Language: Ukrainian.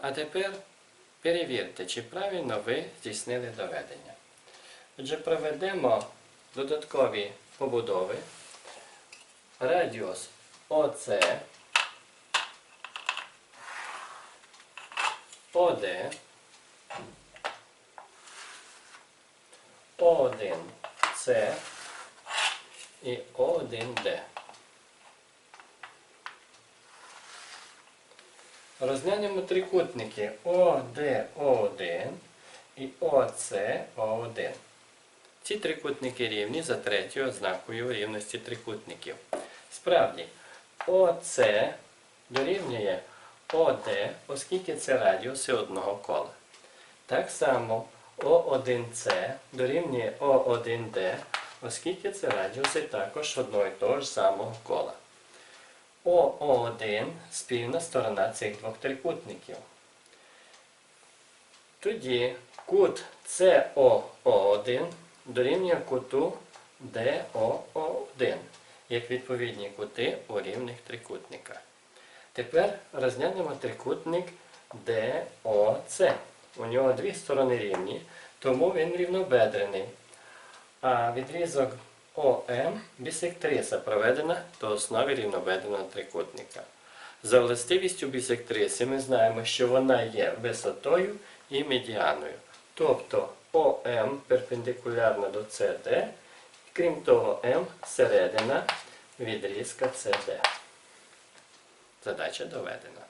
А тепер перевірте, чи правильно ви здійснили доведення. Отже, проведемо додаткові побудови. Радіус ОЦ, ОД, О1С і О1Д. Розглянемо трикутники ОДО1 і ОЦО1. Ці трикутники рівні за третьою ознакою рівності трикутників. Справді, ОЦ дорівнює ОД, оскільки це радіуси одного кола. Так само О1С дорівнює О1Д, оскільки це радіуси також одного і того ж самого кола. ОО1 спільна сторона цих двох трикутників. Тоді кут СОО1 дорівнює куту ДОО1, як відповідні кути у рівних трикутниках. Тепер розглянемо трикутник ДОЦ. У нього дві сторони рівні, тому він рівнобедрений. А відрізок ОМ бісектриса проведена до основи рівнобедреного трикутника. За властивістю бісектриси ми знаємо, що вона є висотою і медіаною. Тобто ОМ перпендикулярна до СД, крім того, М середина відрізка СД. Задача доведена.